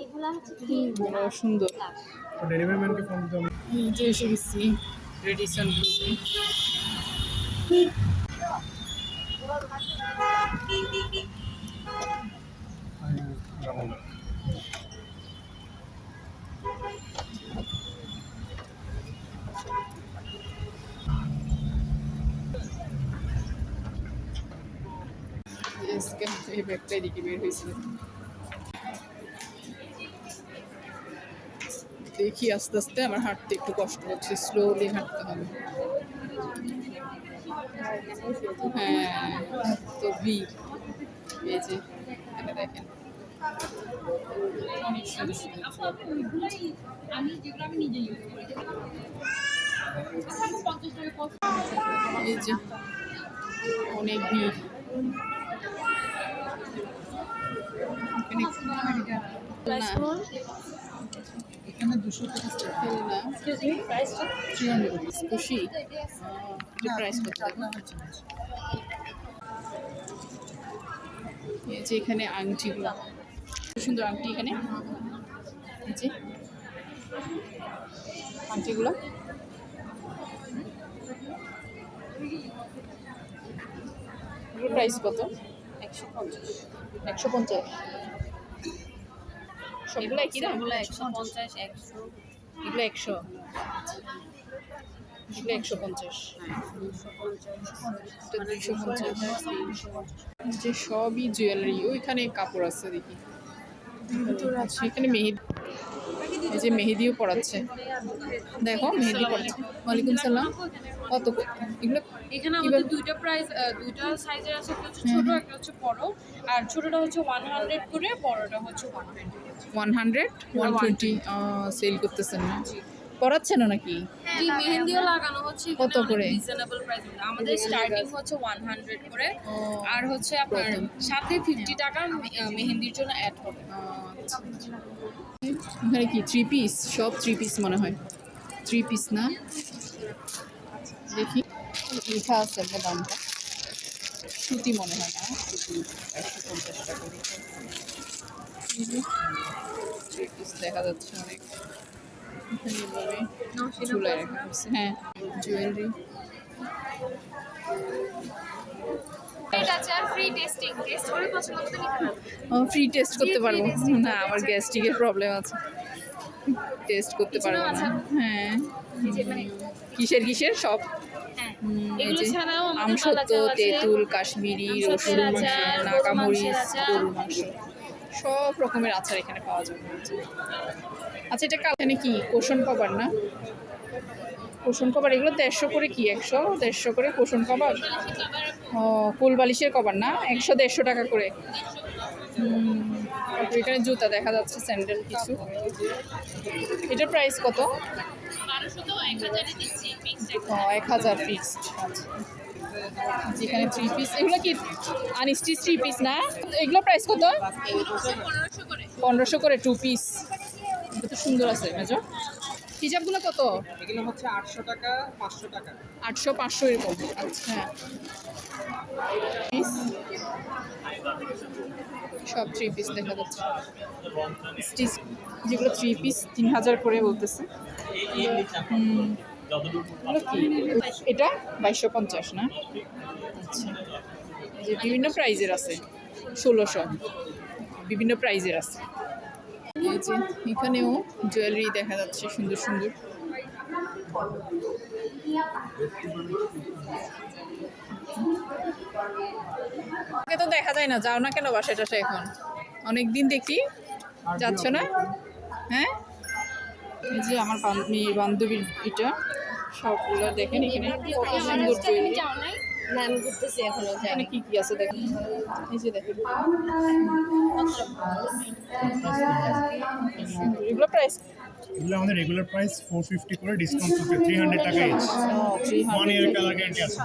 এগুলা হচ্ছে বড় সুন্দর। ডেলিভারি ম্যানকে ফোন দিতে হবে এই যে এসে গেছি। রেডিসন আজকে এই ব্যাগটা এদিকে বের হয়েছিল দেখি আস্তে আস্তে আমার হাঁটতে একটু কষ্ট হচ্ছে স্লোলি হাঁটতে হবে। হ্যাঁ তো ভিড় এই যে এখানে দেখেন। অনেক সুন্দর সুন্দর এই যে অনেক ভিড়। এখানে এখানে দুশো টাকা। এক্সকিউজ মি প্রাইসটা খুশি প্রাইস কত? এই যে এখানে আংটিগুলো। খুব সুন্দর আংটি এখানে। এই যে আংটিগুলো। প্রাইস কত? একশো পঞ্চাশ। একশো পঞ্চাশ। সবগুলো একই দাম এগুলো একশো পঞ্চাশ একশো? এগুলো একশো? এগুলো একশো পঞ্চাশ। দুশো পঞ্চাশ। যে সবই জুয়েলারি ওইখানে কাপড় আছে দেখি। এখানে মেহেদি এই যে মেহেদিও পড়াচ্ছে দেখো মেহেদি পড়াচ্ছে ওয়ালাইকুম সালাম। কত এগুলো এখানে আমাদের দুইটা প্রাইস দুইটা সাইজের আছে। একটা হচ্ছে ছোট একটা হচ্ছে বড়। আর ছোটটা হচ্ছে ওয়ান হান্ড্রেড করে বড়টা হচ্ছে one twenty one hundred one twenty sale করতেছেন না। পড়াচ্ছে না নাকি জি মেহেন্দিও লাগানো হচ্ছে কত করে? রিজনেবল প্রাইস আমাদের স্টার্টিং হচ্ছে ওয়ান হান্ড্রেড করে। আর হচ্ছে আপনার সাথে ফিফটি টাকা মেহেন্দির জন্য অ্যাড হবে। আচ্ছা। এখানে কি থ্রি পিস সব থ্রি পিস মনে হয়। থ্রি পিস না? দেখি। লেখা আছে একটা দামটা। সুতি মনে হয় না। সুতি একশো পঞ্চাশ টাকা। থ্রি পিস দেখা যাচ্ছে অনেক। রাখা হয়েছে হ্যাঁ। জুয়েলারি। ফ্রি টেস্ট ফ্রি করতে free পারব। না আমার গ্যাস্ট্রিকের প্রবলেম আছে। টেস্ট করতে কিছু পারব না। হ্যাঁ। মানে কিসের কিসের? সব। হ্যাঁ। আমসত্ব তেঁতুল কাশ্মীরি রসুন মাংস। সব রকমের আচার এখানে পাওয়া যাবে। আচ্ছা এটা কাল এখানে কি? কোষণ কভার না? কোষণ কভার এগুলো দেড়শো করে কি? একশো? দেড়শো করে কোষণ কভার ও কুল বালিশের কভার না? একশো দেড়শো টাকা করে। এখানে জুতা দেখা যাচ্ছে স্যান্ডেল কিছু। এটার প্রাইস কত? এক হাজার ফিক্সড আচ্ছা। যেখানে থ্রি পিস এগুলো কি? আনস্টিচ থ্রি পিস না? এগুলো প্রাইস কত? পনেরোশো করে। টু পিস এটা সুন্দর আছে মেজো হিজাবগুলো কত? এগুলো হচ্ছে আটশো টাকা পাঁচশো টাকা। আটশো পাঁচশো এরকম। আচ্ছা। সব থ্রি পিস দেখা যাচ্ছে। স্টিচ যেগুলো থ্রি পিস তিন হাজার করে বলতেছে। এটা বাইশশো পঞ্চাশ না? আচ্ছা। যে বিভিন্ন প্রাইজের আছে ষোলোশো। বিভিন্ন প্রাইজের আছে। এই যে এখানেও জুয়েলারি দেখা যাচ্ছে সুন্দর সুন্দর। তো দেখা যায় না যাও না কেন বাসায় টাসায় এখন? অনেক দিন দেখি যাচ্ছ না? হ্যাঁ? এই যে আমার বান- বান্ধবীর এটা সবগুলো দেখেন এখানে। সুন্দর না আমি ঘুরতেছি এখনও এখানে কি কি আছে দেখেন এই যে দেখেন। এগুলো প্রাইস এগুলো আমাদের রেগুলার প্রাইস ফোর ফিফটি করে ডিসকাউন্ট করতে থ্রি হান্ড্রেড টাকা ওয়ান ইয়ার কালার গ্যারান্টি আছে।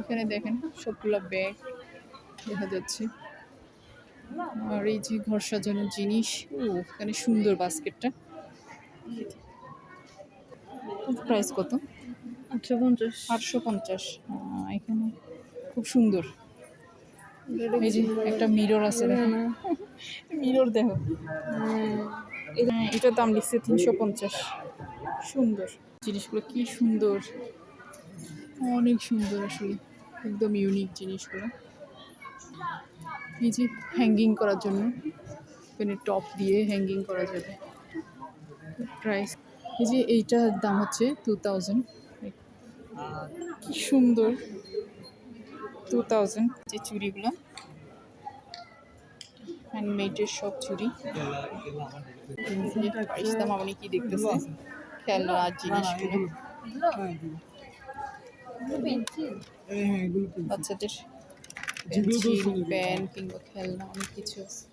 এখানে দেখেন সবগুলো ব্যাগ দেখা যাচ্ছে। আর এই যে ঘর সাজানোর জিনিস ও এখানে সুন্দর বাস্কেটটা। প্রাইস কত? আটশো পঞ্চাশ। আটশো পঞ্চাশ। এখানে খুব সুন্দর। এই যে একটা মিরর আছে দেখো। মিরর দেখো। হ্যাঁ, এটার দাম লিখছে তিনশো পঞ্চাশ। সুন্দর। জিনিসগুলো কি সুন্দর। অনেক সুন্দর আসলে। একদম ইউনিক জিনিসগুলো। এই যে হ্যাঙ্গিং করার জন্য। এখানে টপ দিয়ে হ্যাঙ্গিং করা যাবে। প্রাইস এই যে এইটার দাম হচ্ছে টু থাউজেন্ড কি সুন্দর। টু থাউজেন্ড যে চুড়িগুলো। হ্যান্ডমেডের সব চুড়ি। প্রাইস দাম আপনি কি দেখতেছে খেলনার জিনিসগুলো। বাচ্চাদের পেন্সিল কিংবা খেলনা অনেক কিছু আছে।